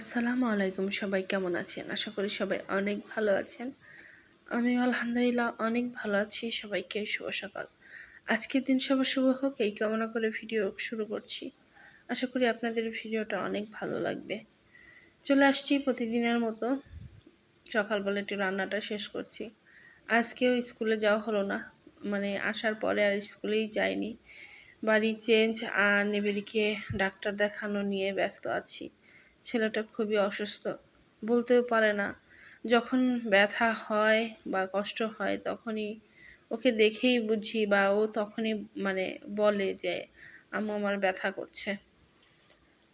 আসসালামু আলাইকুম, সবাই কেমন আছেন? আশা করি সবাই অনেক ভালো আছেন। আমি আলহামদুলিল্লাহ অনেক ভালো আছি, সবাইকে শুভ সকাল। আজকের দিন সবার শুভ হোক, এই কামনা করে ভিডিও শুরু করছি। আশা করি আপনাদের ভিডিওটা অনেক ভালো লাগবে। চলে আসছি প্রতিদিনের মতো। সকালবেলা একটু রান্নাটা শেষ করছি। আজকেও স্কুলে যাওয়া হলো না। মানে আসার পরে আর স্কুলেই যাইনি। বাড়ি চেঞ্জ আর নিবিড়কে ডাক্তার দেখানো নিয়ে ব্যস্ত আছি। ছেলেটা খুবই অসুস্থ, বলতেও পারে না। যখন ব্যথা হয় বা কষ্ট হয় তখনই ওকে দেখেই বুঝি বা ও তখনই মানে বলে যে, আম্মু আমার ব্যথা করছে।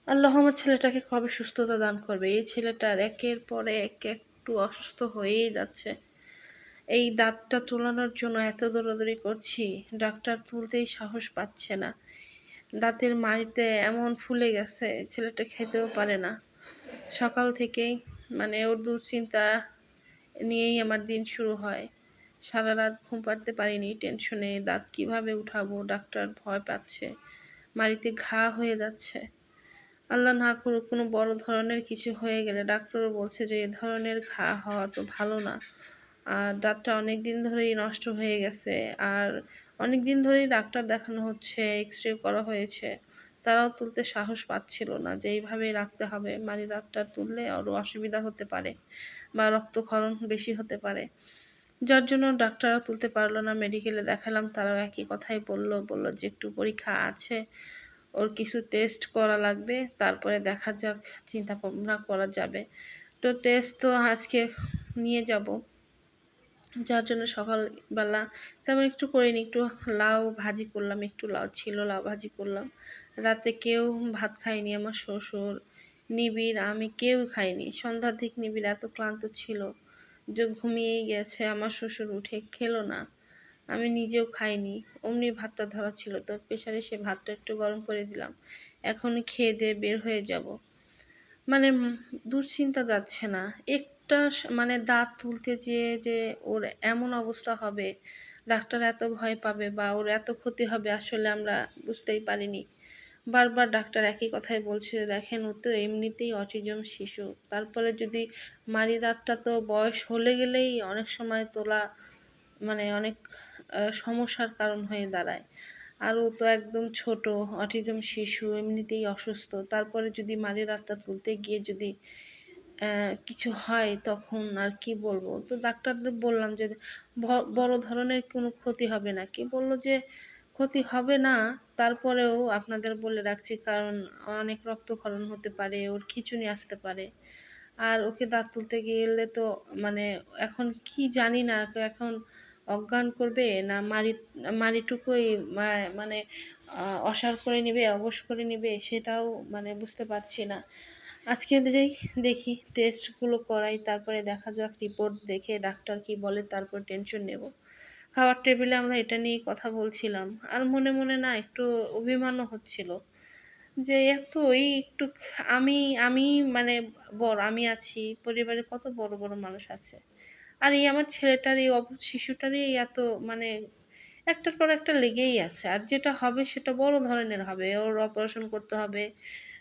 আল্লাহ আমার ছেলেটাকে কবে সুস্থতা দান করবে? এই ছেলেটার একের পরে এক একটু অসুস্থ হয়েই যাচ্ছে। এই দাঁতটা তোলানোর জন্য এত দৌড়াদৌড়ি করছি, ডাক্তার তুলতেই সাহস পাচ্ছে না। দাঁতের মাড়িতে এমন ফুলে গেছে, ছেলেটা খেতেও পারে না। সকাল থেকেই মানে ওর দুশ্চিন্তা নিয়েই আমার দিন শুরু হয়। সারা রাত ঘুম পাড়তে পারিনি, টেনশনে দাঁত কীভাবে উঠাবো, ডাক্তার ভয় পাচ্ছে, মাড়িতে ঘা হয়ে যাচ্ছে। আল্লাহ না করুক, কোনো বড় ধরনের কিছু হয়ে গেলে ডাক্তারও বলছে যে, এ ধরনের ঘা হওয়া তো ভালো না। আর দাঁতটা অনেক দিন ধরেই নষ্ট হয়ে গেছে, আর অনেক দিন ধরেই ডাক্তার দেখানো হচ্ছে এক্স রে করা হয়েছে। তারাও তুলতে সাহস পাচ্ছিল না যে এইভাবেই রাখতে হবে। মানে দাঁতটা তুললে আরও অসুবিধা হতে পারে বা রক্তক্ষরণ বেশি হতে পারে। যার জন্য ডাক্তাররা তুলতে পারল না। মেডিকেলে দেখালাম, তারাও একই কথাই বলল। বলল যে একটু পরীক্ষা আছে, ওর কিছু টেস্ট করা লাগবে, তারপরে দেখা যাক, চিন্তা ভাবনা করা যাবে। তো টেস্ট তো আজকে নিয়ে যাব। যার জন্য সকালবেলা তেমন একটু করিনি, একটু লাউ ভাজি করলাম, একটু লাউ ছিল, লাউ ভাজি করলাম। রাতে কেউ ভাত খায়নি, আমার শ্বশুর, নিবিড়, আমি কেউ খাইনি। সন্ধ্যার দিক নিবিড় এত ক্লান্ত ছিল যে ঘুমিয়েই গেছে, আমার শ্বশুর উঠে খেলো না। আমি নিজেও খাইনি, অমনি ভাতটা ধরা ছিল, তো প্রেশারে সে ভাতটা একটু গরম করে দিলাম। এখন খেয়ে দিয়ে বের হয়ে যাব। মানে দুশ্চিন্তা যাচ্ছে না একটা মানে দাঁত তুলতে যেয়ে যে ওর এমন অবস্থা হবে, ডাক্তার এত ভয় পাবে বা ওর এত ক্ষতি হবে আসলে আমরা বুঝতেই পারিনি। বারবার ডাক্তার একই কথাই বলছে দেখেন, ও তো এমনিতেই অটিজম শিশু। তারপরে যদি মারি দাঁতটা তো বয়স হলে গেলেই অনেক সময় তোলা মানে অনেক সমস্যার কারণ হয়ে দাঁড়ায়। আর ও তো একদম ছোট, অটিজম শিশু, এমনিতেই অসুস্থ। তারপরে যদি মারি দাঁতটা তুলতে গিয়ে যদি কিছু হয় তখন আর কি বলব? তো ডাক্তারদের বললাম যে বড় ধরনের কোনো ক্ষতি হবে না। কি বলল যে, ক্ষতি হবে না, তারপরেও আপনাদের বলে রাখছি, কারণ অনেক রক্তক্ষরণ হতে পারে, ওর খিঁচুনি আসতে পারে। আর ওকে দাঁত তুলতে গেলে তো মানে এখন কি জানি না, এখন অজ্ঞান করবে না মারি, মারিটুকুই মানে অসার করে নেবে, অবশ করে নেবে, সেটাও মানে বুঝতে পারছি না। আজকে দেখি টেস্টগুলো করাই, তারপরে দেখা যাক রিপোর্ট দেখে ডাক্তার কি বলে, তারপর টেনশন নেব। খাবার টেবিলে আমরা এটা নিয়েই কথা বলছিলাম। আর মনে মনে না একটু অভিমানও হচ্ছিল যে এত এই একটু আমি আমি মানে বড়, আমি আছি পরিবারে কত বড় বড় মানুষ আছে। আর এই আমার ছেলেটার, এই অবুধ শিশুটারই এত মানে একটার পর একটা লেগেই আছে। আর যেটা হবে সেটা বড় ধরনের হবে, ওর অপারেশন করতে হবে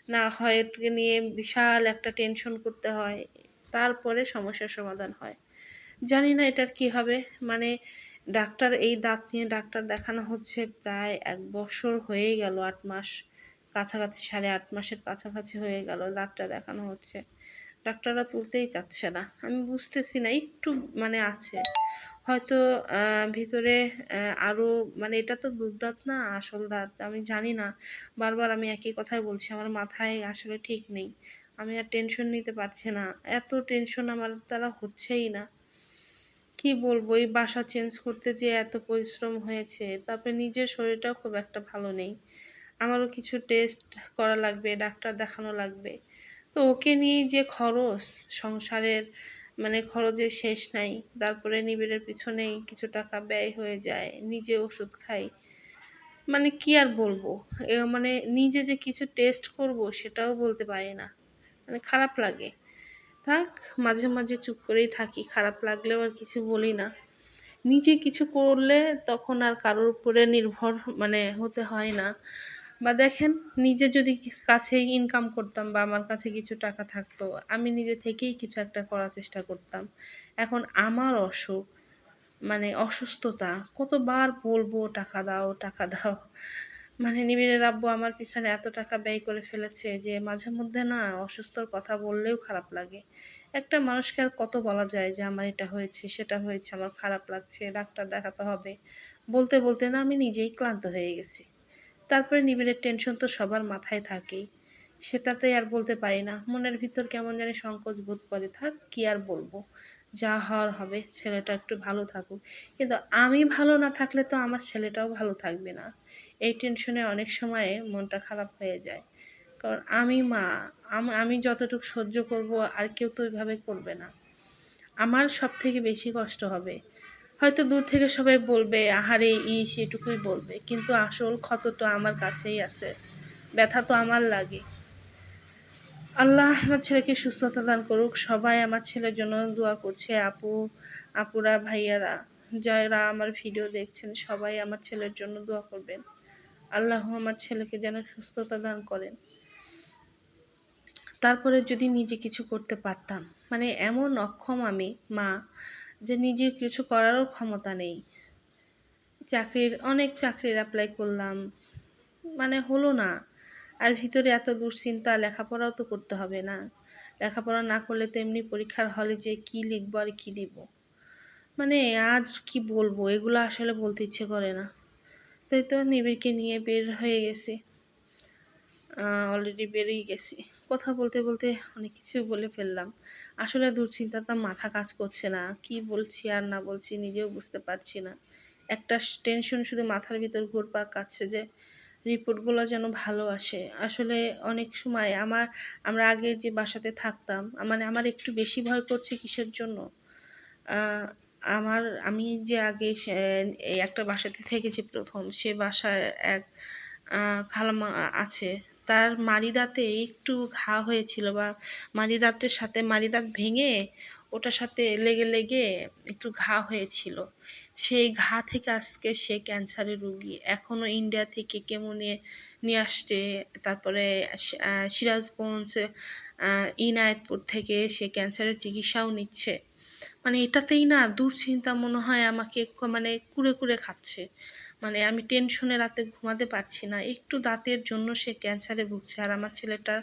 না হয় এটাকে নিয়ে বিশাল একটা টেনশন করতে হয়, তারপরে সমস্যার সমাধান হয়। জানি না এটার কি হবে মানে ডাক্তার এই দাঁত নিয়ে ডাক্তার দেখানো হচ্ছে প্রায় এক বছর হয়ে গেল, আট মাস, কাছাকাছি সাড়ে আট মাসের কাছাকাছি হয়ে গেল দাঁতটা দেখানো হচ্ছে। ডাক্তাররা তুলতেই চাচ্ছে না। আমি বুঝতেছি না, একটু মানে আছে। হয়তো ভিতরে আরও মানে এটা তো দুধ দাঁত না, আসল দাঁত। আমি জানি না। বারবার আমি একই কথাই বলছি, আমার মাথায় আসলে ঠিক নেই। আমি আর টেনশন নিতে পারছি না। এত টেনশন আমার দ্বারা হচ্ছেই না। কি বলব, এই বাসা চেঞ্জ করতে যে এত পরিশ্রম হয়েছে তারপরে নিজের শরীরটাও খুব একটা ভালো নেই। আমারও কিছু টেস্ট করা লাগবে, ডাক্তার দেখানো লাগবে। তো ওকে নিয়েই যে খরচ, সংসারের মানে খরচের শেষ নাই, তারপরে নিবিড়ের পিছনেই কিছু টাকা ব্যয় হয়ে যায়, নিজে ওষুধ খাই। মানে কি আর বলব? মানে নিজে যে কিছু টেস্ট করব সেটাও বলতে পারি না। মানে খারাপ লাগে। থাক, মাঝে মাঝে চুপ করেই থাকি, খারাপ লাগলেও আর কিছু বলি না। নিজে কিছু করলে তখন আর কারোর উপরে নির্ভর মানে হতে হয় না। বা দেখেন, নিজে যদি কাছে ইনকাম করতাম বা আমার কাছে কিছু টাকা থাকতো, আমি নিজে থেকেই কিছু একটা করার চেষ্টা করতাম। এখন আমার অসুখ মানে অসুস্থতা, কতবার বলব, টাকা দাও টাকা দাও। মানে নিবিড়ের আব্বু আমার পিছনে এত টাকা ব্যয় করে ফেলেছে যে মাঝে মধ্যে না অসুস্থর কথা বললেও খারাপ লাগে। একটা মানুষকে আর কত বলা যায় যে আমার এটা হয়েছে, সেটা হয়েছে, আমার খারাপ লাগছে, ডাক্তার দেখাতে হবে। বলতে বলতে না আমি নিজেই ক্লান্ত হয়ে গেছি। তারপরে নিবিড়ের টেনশন তো সবার মাথায় থাকেই। সেটাতেই আর বলতে পারি না, মনের ভিতর কেমন জানি সংকোচ বোধ করে, থাক কি আর বলব? যা হওয়ার হবে, ছেলেটা একটু ভালো থাকুক। কিন্তু আমি ভালো না থাকলে তো আমার ছেলেটাও ভালো থাকবে না। এই টেনশনে অনেক সময়ে মনটা খারাপ হয়ে যায়। কারণ আমি মা, আমি যতটুকু সহ্য করব আর কেউ তো ওইভাবে করবে না। আমার সব থেকে বেশি কষ্ট হবে। হয়তো দূর থেকে সবাই বলবে, আহারে ই সেটুকুই বলবে। কিন্তু আসল ক্ষত তো আমার কাছেই আছে। ব্যথা তো আমার লাগে। আল্লাহ আমার ছেলেকে সুস্থতা দান করুক। সবাই আমার ছেলের জন্য দোয়া করছে, আপু, আপুরা, ভাইয়ারা। যারা আমার ভিডিও দেখছেন, সবাই আমার ছেলের জন্য দোয়া করবেন। আল্লাহ আমার ছেলেকে যেন সুস্থতা দান করেন। তারপরে যদি নিজে কিছু করতে পারতাম মানে এমন অক্ষম আমি, মা যে নিজে কিছু করারও ক্ষমতা নেই। চাকরির, অনেক চাকরির অ্যাপ্লাই করলাম। মানে হলো না। আর ভিতরে এত দুশ্চিন্তা, লেখাপড়াও তো করতে হবে না। লেখাপড়া না করলে তো এমনি পরীক্ষার হলে যে কি লিখব আর কি দিব? মানে আজ কি বলব? এগুলো আসলে বলতে ইচ্ছে করে না। তাই তো নিবিড়কে নিয়ে বের হয়ে গেছি। অলরেডি বেরিয়ে গেছি। কথা বলতে বলতে অনেক কিছু বলে ফেললাম। আসলে দুশ্চিন্তাটা মাথা কাজ করছে না। কি বলছি আর না বলছি নিজেও বুঝতে পারছি না। একটা টেনশন শুধু মাথার ভিতর ঘুরপাক কাচ্ছে যে রিপোর্টগুলো যেন ভালো আসে। আসলে অনেক সময় আমার, আমরা আগে যে বাসাতে থাকতাম মানে আমার একটু বেশি ভয় করছে কিসের জন্য? আমার, আমি যে আগে একটা বাসাতে থেকেছি প্রথম, সে বাসায় এক খালামা আছে। তার মারিদাতে একটু ঘা হয়েছিল বা মারিদাতের সাথে মারিদাত ভেঙে ওটার সাথে লেগে লেগে একটু ঘা হয়েছিল। সেই ঘা থেকে আজকে সে ক্যান্সারের রুগী। এখনও ইন্ডিয়া থেকে কেমো নিয়ে নিয়ে আসছে, তারপরে সিরাজগঞ্জ ইনায়তপুর থেকে সে ক্যান্সারের চিকিৎসাও নিচ্ছে। মানে এটাতেই না দুশ্চিন্তা মনে হয় আমাকে মানে কুড়ে কুড়ে খাচ্ছে। মানে আমি টেনশনে রাতে ঘুমাতে পারছি না। একটু দাঁতের জন্য সে ক্যান্সারে ভুগছে আর আমার ছেলেটার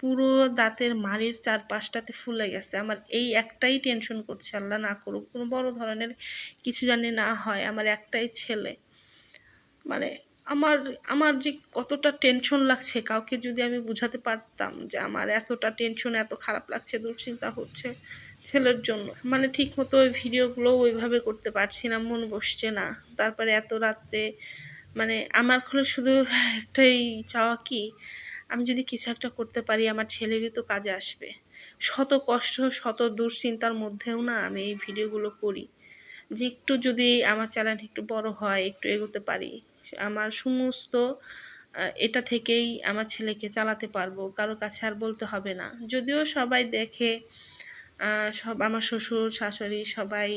পুরো দাঁতের মাড়ির চারপাশটাতে ফুলে গেছে। আমার এই একটাই টেনশন করছে, আল্লাহ না করুক। কোনো বড় ধরনের কিছু জানি না হয়, আমার একটাই ছেলে। মানে আমার আমার যে কতটা টেনশন লাগছে, কাউকে যদি আমি বুঝাতে পারতাম যে আমার এতটা টেনশন এত খারাপ লাগছে, দুশ্চিন্তা হচ্ছে ছেলের জন্য। মানে ঠিক মতো ওই ভিডিওগুলো ওইভাবে করতে পারছি না, মন বসছে না। তারপরে এত রাত্রে মানে আমার হলো শুধু একটাই চাওয়া কি, আমি যদি কিছু একটা করতে পারি, আমার ছেলেরই তো কাজে আসবে। শত কষ্ট, শত দুশ্চিন্তার মধ্যেও না আমি এই ভিডিওগুলো করি। যে একটু যদি আমার চ্যানেল একটু বড় হয়, একটু এগোতে পারি, আমার সমস্ত এটা থেকেই আমার ছেলেকে চালাতে পারব, কারও কাছে আর বলতে হবে না। যদিও সবাই দেখে সব আমার শ্বশুর, শাশুড়ি সবাই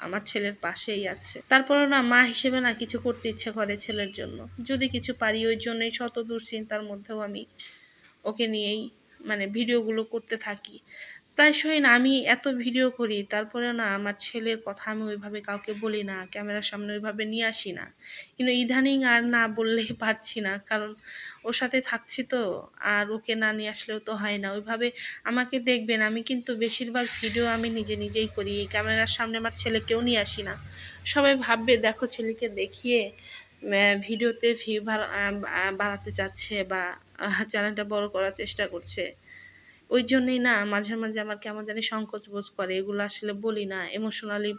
আমার ছেলের পাশেই আছে। তারপরে না মা হিসেবে না কিছু করতে ইচ্ছে করে ছেলের জন্য। যদি কিছু পারি ওই জন্যই শত দুশ্চিন্তার মধ্যেও আমি ওকে নিয়েই মানে ভিডিওগুলো করতে থাকি। প্রায়শই না আমি এত ভিডিও করি, তারপরে না আমার ছেলের কথা আমি ওইভাবে কাউকে বলি না, ক্যামেরার সামনে ওইভাবে নিয়ে আসি না। কিন্তু ইদানিং আর না বললেই পারছি না, কারণ ওর সাথে থাকছি তো, আর ওকে না নিয়ে আসলেও তো হয় না। ওইভাবে আমাকে দেখবেন, আমি কিন্তু বেশিরভাগ ভিডিও আমি নিজে নিজেই করি ক্যামেরার সামনে আমার ছেলেকেও নিয়ে আসি না। সবাই ভাববে, দেখো ছেলেকে দেখিয়ে ভিডিওতে ভিউ বাড়াতে চাচ্ছে বা চ্যানেলটা বড় করার চেষ্টা করছে। ওই জন্যই না মাঝে মাঝে আমার কেমন জানি সংকোচ বোধ করে, এগুলো আসলে বলি না। ইমোশনালি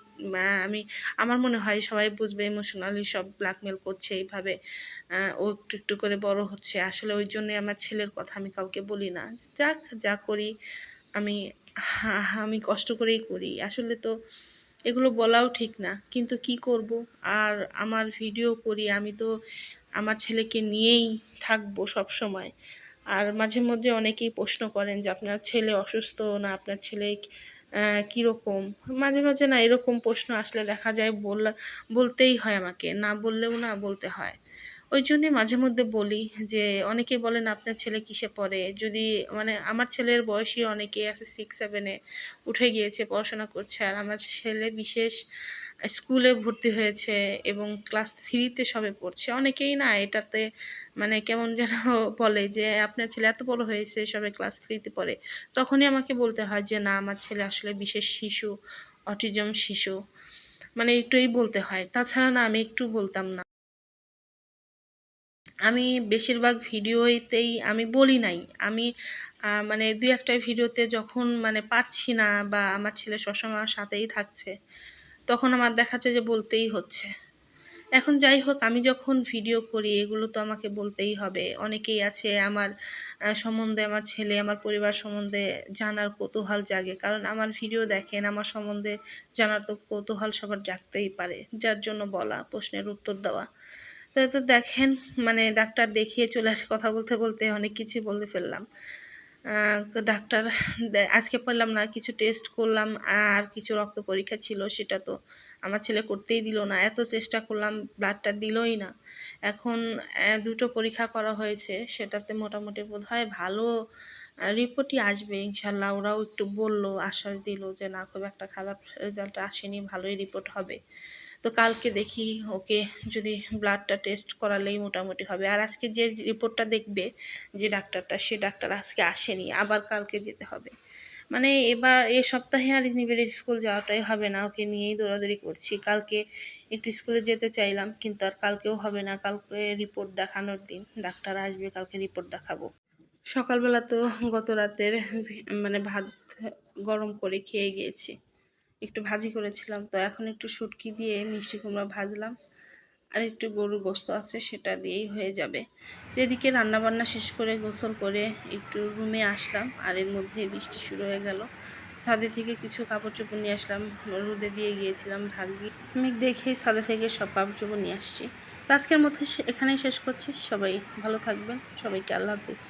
আমি, আমার মনে হয় সবাই বুঝবে ইমোশনালি সব ব্ল্যাকমেল করছে এইভাবে। ও একটু একটু করে বড় হচ্ছে। আসলে ওই জন্যই আমার ছেলের কথা আমি কাউকে বলি না। যাক, যা করি, আমি আমি কষ্ট করেই করি। আসলে তো এগুলো বলাও ঠিক না। কিন্তু কি করব? আর আমার ভিডিও করি, আমি তো আমার ছেলেকে নিয়েই থাকব সব সময়। আর মাঝে মধ্যে অনেকেই প্রশ্ন করেন যে আপনার ছেলে অসুস্থ না আপনার ছেলে কীরকম? মাঝে মাঝে না এরকম প্রশ্ন আসলে দেখা যায় বললা, বলতেই হয় আমাকে, না বললেও না বলতে হয়। ওই জন্যে মাঝে মধ্যে বলি যে অনেকে বলেন আপনার ছেলে কিসে পড়ে? যদি মানে আমার ছেলের বয়সী অনেকে আছে সিক্স সেভেনে উঠে গিয়েছে, পড়াশোনা করছে, আর আমার ছেলে বিশেষ স্কুলে ভর্তি হয়েছে এবং ক্লাস থ্রিতে সবে পড়ছে। অনেকেই না এটাতে মানে কেমন যেন বলে যে, আপনার ছেলে এত বড় হয়েছে সবে ক্লাস থ্রিতে পড়ে। তখনই আমাকে বলতে হয় যে, না, আমার ছেলে আসলে বিশেষ শিশু অটিজম শিশু। মানে একটুই বলতে হয়। তাছাড়া না, আমি একটু বলতাম না। আমি বেশিরভাগ ভিডিওতেই আমি বলি নাই। আমি মানে দুই একটা ভিডিওতে যখন মানে পারছি না বা আমার ছেলে সবসময় সাথেই থাকছে, তখন আমার দেখাচ্ছে যে বলতেই হচ্ছে। এখন যাই হোক, আমি যখন ভিডিও করি, এগুলো তো আমাকে বলতেই হবে। অনেকেই আছে আমার সম্বন্ধে, আমার ছেলে, আমার পরিবার সম্বন্ধে জানার কৌতূহল জাগে। কারণ আমার ভিডিও দেখেন, আমার সম্বন্ধে জানার তো কৌতূহল সবার জাগতেই পারে। যার জন্য বলা, প্রশ্নের উত্তর দেওয়া। তো দেখেন মানে ডাক্তার দেখিয়ে চলে আসে কথা বলতে বলতে, অনেক কিছু বলে ফেললাম। ডাক্তার আজকে পারলাম না, কিছু টেস্ট করলাম, আর কিছু রক্ত পরীক্ষা ছিল, সেটা তো আমার ছেলে করতেই দিল না। এত চেষ্টা করলাম ব্লাডটা দিলই না। এখন দুটো পরীক্ষা করা হয়েছে, সেটাতে মোটামুটি বোধ হয় ভালো রিপোর্টই আসবে, ইনশাল্লাহ। ওরাও একটু বলল, আশ্বাস দিল যে, না, খুব একটা খারাপ রেজাল্ট আসেনি, ভালোই রিপোর্ট হবে। তো কালকে দেখি ওকে যদি ব্লাডটা টেস্ট করালেই মোটামুটি হবে। আর আজকে যে রিপোর্টটা দেখবে যে ডাক্তারটা, সে ডাক্তার আজকে আসেনি, আবার কালকে যেতে হবে। মানে এবার এ সপ্তাহে আর নিবের স্কুল যাওয়াটাই হবে না, ওকে নিয়েই দৌড়াদৌড়ি করছি। কালকে একটু স্কুলে যেতে চাইলাম, কিন্তু আর কালকেও হবে না। কালকে রিপোর্ট দেখানোর দিন, ডাক্তার আসবে, কালকে রিপোর্ট দেখাবো। সকালবেলা তো গত রাতের মানে ভাত গরম করে খেয়ে গিয়েছি। একটু ভাজি করেছিলাম। তো এখন একটু শুটকি দিয়ে মিষ্টি কুমড়া ভাজলাম। আর একটু গরুর গোস্ত আছে, সেটা দিয়েই হয়ে যাবে। তো এদিকে রান্নাবান্না শেষ করে গোসল করে একটু রুমে আসলাম। আর এর মধ্যে বৃষ্টি শুরু হয়ে গেল। ছাদে থেকে কিছু কাপড় চোপড় নিয়ে আসলাম। রোদে দিয়ে গিয়েছিলাম ভাগ্যি আমি দেখেই ছাদে থেকে সব কাপড় চোপড় নিয়ে আসছি। তো আজকের মতো এখানেই শেষ করছি। সবাই ভালো থাকবেন। সবাইকে আল্লাহ হাফিজ।